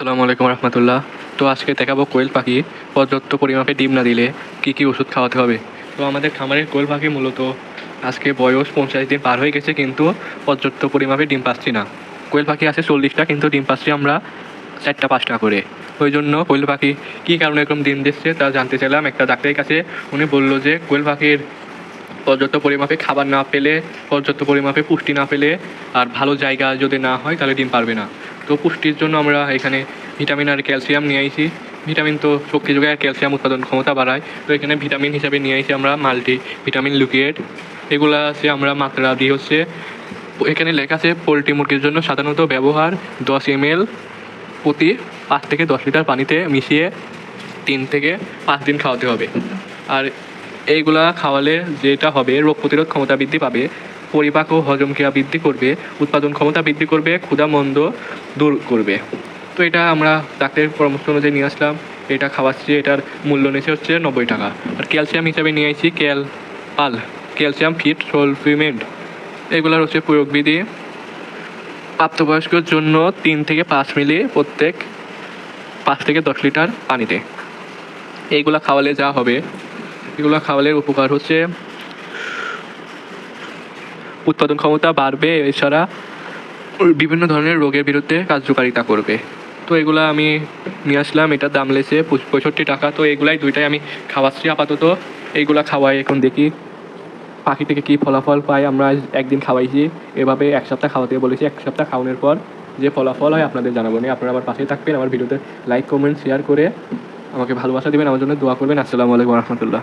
সালামু আলাইকুম রহমতুল্লাহ। তো আজকে দেখাবো কোয়েল পাখি। পর্যাপ্ত পরিমাপে ডিম না দিলে কী কী ওষুধ খাওয়াতে হবে? তো আমাদের খামারের কোয়েল পাখি মূলত আজকে বয়স পঞ্চাশ দিন পার হয়ে গেছে কিন্তু পর্যাপ্ত পরিমাপে ডিম পাচ্ছি না। কোয়েল পাখি আছে চল্লিশটা কিন্তু ডিম পাচ্ছি আমরা চারটা, পাঁচটা করে। ওই জন্য কোয়েল পাখি কী কারণে এরকম ডিম দিচ্ছে তা জানতে চাইলাম। একটা ডাক্তারের কাছে উনি বলল যে কোয়েল পাখির পর্যাপ্ত পরিমাপে খাবার না পেলে, পর্যাপ্ত পরিমাপে পুষ্টি না পেলে আর ভালো জায়গা যদি না হয় তাহলে ডিম পারবে না। তো পুষ্টির জন্য আমরা এখানে ভিটামিন আর ক্যালসিয়াম নিয়ে আইছি। ভিটামিন তো শক্তি যোগায় আর ক্যালসিয়াম উৎপাদন ক্ষমতা বাড়ায়। তো এখানে ভিটামিন হিসাবে নিয়ে আইছি আমরা মাল্টি ভিটামিন লুকিয়েট। এগুলা আছে আমরা মাত্রা দিয়ে হচ্ছে। এখানে লেখা আছে, পোলট্রি মুরগির জন্য সাধারণত ব্যবহার দশ এম প্রতি পাঁচ থেকে দশ লিটার পানিতে মিশিয়ে তিন থেকে পাঁচ দিন খাওয়াতে হবে। আর এইগুলা খাওয়ালে যেটা হবে, রোগ প্রতিরোধ ক্ষমতা বৃদ্ধি পাবে। পরিপাক ও হজম ক্রিয়া বৃদ্ধি করবে, উৎপাদন ক্ষমতা বৃদ্ধি করবে ক্ষুধা মন্দ দূর করবে। তো এটা আমরা ডাক্তারের পরামর্শ অনুযায়ী নিয়ে আসলাম। এটা খাওয়াচ্ছি এটার মূল্য নিয়েছে হচ্ছে নব্বই টাকা। আর ক্যালসিয়াম হিসাবে নিয়ে আসছি, ক্যাল পাল, ক্যালসিয়াম, ফিট সোলফিমেন্ট এগুলোর হচ্ছে প্রয়োগবিধি। প্রাপ্তবয়স্কর জন্য তিন থেকে পাঁচ মিলি প্রত্যেক পাঁচ থেকে দশ লিটার পানিতে। এইগুলা খাওয়ালে যা হবে। এগুলো খাওয়ালে উপকার হচ্ছে উৎপাদন ক্ষমতা বাড়বে, এছাড়া বিভিন্ন ধরনের রোগের বিরুদ্ধে কার্যকারিতা করবে। তো এগুলো আমি নিয়ে আসলাম এটার দাম লেছে পঁয়ষট্টি টাকা। তো এগুলাই দুইটাই আমি খাওয়াচ্ছি আপাতত। এইগুলা খাওয়াই এখন দেখি পাখি থেকে কী ফলাফল পাই। আমরা একদিন খাওয়াইছি, এভাবে এক সপ্তাহ খাওয়াতে বলেছি। এক সপ্তাহ খাওয়ানোর পর যে ফলাফল হয় আপনাদের জানাব না আপনারা আমার পাশেই থাকবেন, আমার ভিডিওতে লাইক কমেন্ট শেয়ার করে আমাকে ভালোবাসা দিবেন। আমার জন্য দোয়া করবেন। আসসালামু আলাইকুম রহমতুল্লাহ।